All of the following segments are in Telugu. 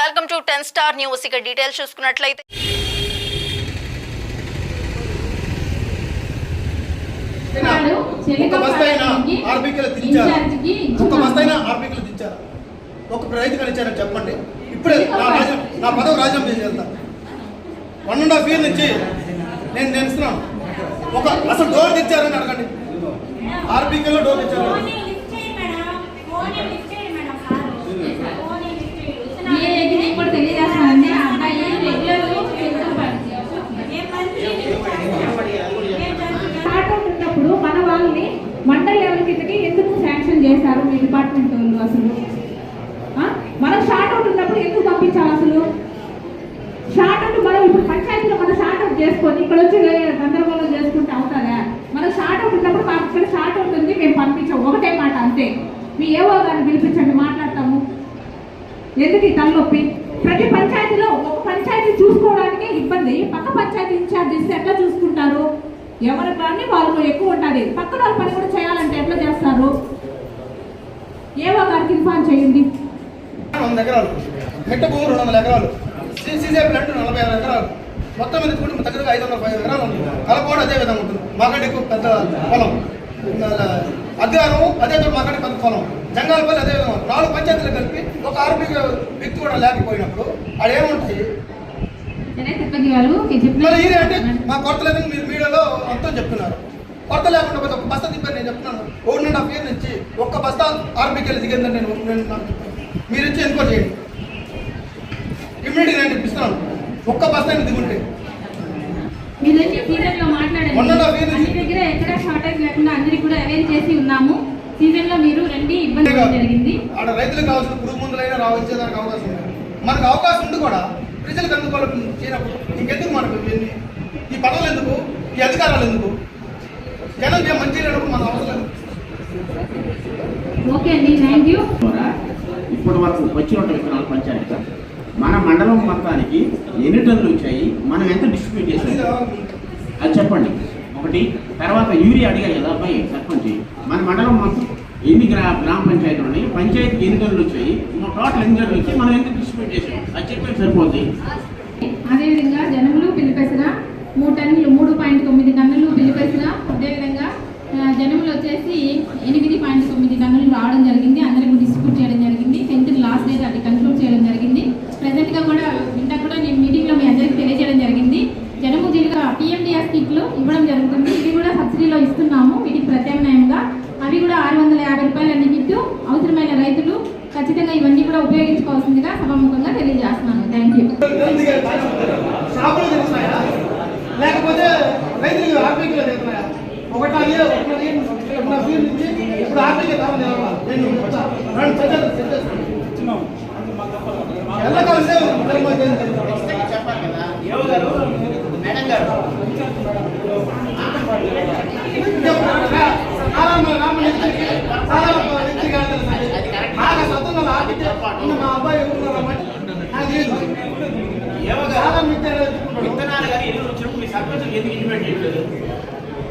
Welcome to ten star news. ఇక డీటెయిల్స్ చూసుకున్నట్లయితే ఒక బస్తైనా ఆర్బీకీలు తెచ్చారా ఒక ఇచ్చున్నాం. బస్తైనా ఆర్బీకీలు తెచ్చారా ఒక రైతు ఇచ్చారని చెప్పండి. ఇప్పుడే నా రాజ్యం నా పదవి రాజ్యం చేసి వెళ్తా. వన్ అండ్ హాఫ్ ఇయర్ నుంచి నేను నేను ఇస్తున్నాను ఒక అసలు డోర్ తెచ్చారని అడగండి. ఆర్బీకీలో డోర్ తెచ్చారు. చేశారు మీ డిపార్ట్మెంట్ వాళ్ళు అసలు? మనం షార్ట్ అవుట్ ఉన్నప్పుడు ఎందుకు పంపించాలి అసలు? షార్ట్ అవుట్ మనం ఇప్పుడు పంచాయతీలో మనం షార్ట్ అవుట్ చేసుకొని ఇక్కడ వచ్చి గందరగోళం చేసుకుంటే అవుతారా మనం షార్ట్ అవుట్ ఉన్నప్పుడు మాకు ఇక్కడ షార్ట్ అవుట్ ఉంది మేము పంపించాం. ఒకటే మాట అంతే. మీ ఏవో గారిని పిలిపించండి మాట్లాడతాము. ఎందుకు ఈ తలనొప్పి? ప్రతి పంచాయతీలో ఒక పంచాయతీ చూసుకోవడానికే ఇబ్బంది. పక్క పంచాయతీ ఇన్ఛార్జ్ ఇస్తే ఎట్లా చూసుకుంటారు? ఎవరి పని వాళ్ళు ఎక్కువ ఉంటుంది పక్కన వాళ్ళ పని కూడా చేయాలంటే ఎట్లా చేస్తారు? ఏవో గారికి ఇన్ఫార్మ్ చేయండి? వంద ఎకరాలు. మెట్ట భూమి రెండు వందల ఎకరాలు. సీసీసీ ప్లాంట్ నలభై ఆరు ఎకరాలు. మొత్తం మీద కూడా దగ్గరగా ఐదు వందల పది ఎకరాలు ఉంది కలపోడు అదే విధంగా ఉంటుంది. మాకంటే ఎక్కువ పెద్ద పొలం. అధ్యానం అదే చోట మాకంటే పెద్ద పొలం. జంగాలపల్లి అదే విధంగా. నాలుగు పంచాయతీలు కలిపి ఒక ఆర్బీ వ్యక్తి కూడా లేకపోయినప్పుడు అది గారు మీరు ఇది అంటే మా కొరత లేదని మీరు మీడియాలో అంతా చెప్తున్నారు. కొరత లేకుండా పోతే ఒక బస్తా దింపారు నేను చెప్తున్నాను. ఒకటి అండ్ హాఫ్ ఇయర్ నుంచి ఒక్క బస్తా ఆర్బీకి వెళ్ళి దిగిందని నేను నేను. మీరు ఇచ్చి ఎన్క్వైరీ చేయండి. ఇమ్మీడియట్ నేను ఇప్పిస్తున్నాను ఒక్క బస్తా దిగుంటే. దగ్గర ఎక్కడ షార్టేజ్ లేకుండా అందరికి కూడా అరేంజ్ చేసి ఉన్నాము. సీజన్లో మీరు రండి ఇబ్బంది పడడం జరిగింది? ఆడ రైతులకు కావాల్సిన పురుగు మందులైనా రావచ్చేదానికి అవకాశం ఉంది. మనకు అవకాశం ఉంది కూడా ప్రజలకు అందుకోవాలి చేయనప్పుడు ఇంకెందుకు మనకు ఈ పదవులు ఎందుకు? ఈ అధికారాలు ఎందుకు? జనం మంచి లేనప్పుడు మన అవసరం. ఇప్పటి వరకు వచ్చినట్టు విత్తనాలు పంచాయతీ మన మండలం మొత్తానికి ఎన్ని టన్నులు వచ్చాయి? మనం ఎంత డిస్ట్రిబ్యూట్ చేసాం అది చెప్పండి. ఒకటి తర్వాత యూరియా అడిగారు కదా అబ్బాయి సర్పంచ్ మన మండలం మొత్తం ఎన్ని గ్రా గ్రామ పంచాయతీలు ఉన్నాయి? పంచాయతీకి ఎన్ని టన్నులు వచ్చాయి? టోటల్ ఎన్ని టన్నులు వచ్చాయి? మనం ఎంత డిస్ట్రిబ్యూట్ చేసాం అది చెప్పేది సరిపోతుంది అదేవిధంగా జనములు పిలిపెసర మూడు టన్నులు మూడు పాయింట్ తొమ్మిది టన్నులు పిలిపెసర అదేవిధంగా జనములు వచ్చేసి ఎనిమిది పాయింట్ తొమ్మిది టన్నులు రావడం జరిగింది. అందరికీ డిస్ట్రిబ్యూట్ చేయడం జరిగింది. టెన్త్ లాస్ట్ డేట్ అది కన్క్లూడ్ చేయడం జరిగింది. ప్రజెంట్గా కూడా ఇంత కూడా నేను మీటింగ్లో మీ అందరికీ తెలియజేయడం జరిగింది. జనము జిల్లా పిఎండిఆర్ కిట్లు ఇవ్వడం జరుగుతుంది. ఇది కూడా సబ్సిడీలో ఇస్తున్నాము. వీటికి ప్రత్యామ్నాయంగా. అవి కూడా ఆరు వందల యాభై రూపాయలు అన్ని కిట్టు. అవసరమైన రైతులు ఖచ్చితంగా ఇవన్నీ కూడా ఉపయోగించుకోవాల్సిందిగా సభాముఖంగా తెలియజేస్తున్నాను. థ్యాంక్ యూ లేకపోతే రైతులు ఒకటా ఇయర్ ఒకటా ఇయర్ ఒకటా ఇయర్ నుంచి ఇప్పుడు ఆర్బీకీ ధర నిలవాలి నేను చెప్తా. రెండు సెంటర్లు సెంటర్లు.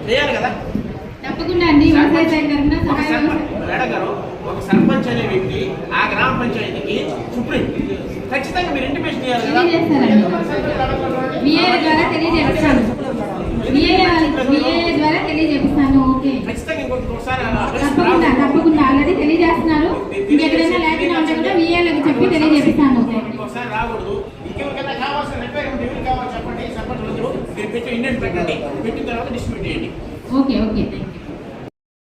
చేయాలి కదా? తప్పకుండా అండి. ఒక సర్పంచ్ మేడం గారు ఒక సర్పంచ్ అనే వ్యక్తి ఆ గ్రామ పంచాయతీకి సుప్రీం ఖచ్చితంగా మీరు ఇంటిమేషన్ చేయాలి కదా? తప్పకుండా తప్పకుండా. ఆల్రెడీ తెలియజేస్తున్నారు. ఇంకెక్కడైనా లేకుండా ఉంటే కూడా విఏలకు చెప్పి తెలియజేస్తాను రాకూడదు. కావాలి ఇండియన్ పెట్టండి పెట్టిన తర్వాత డిస్ట్రిబ్యూట్ చేయండి. Okay okay.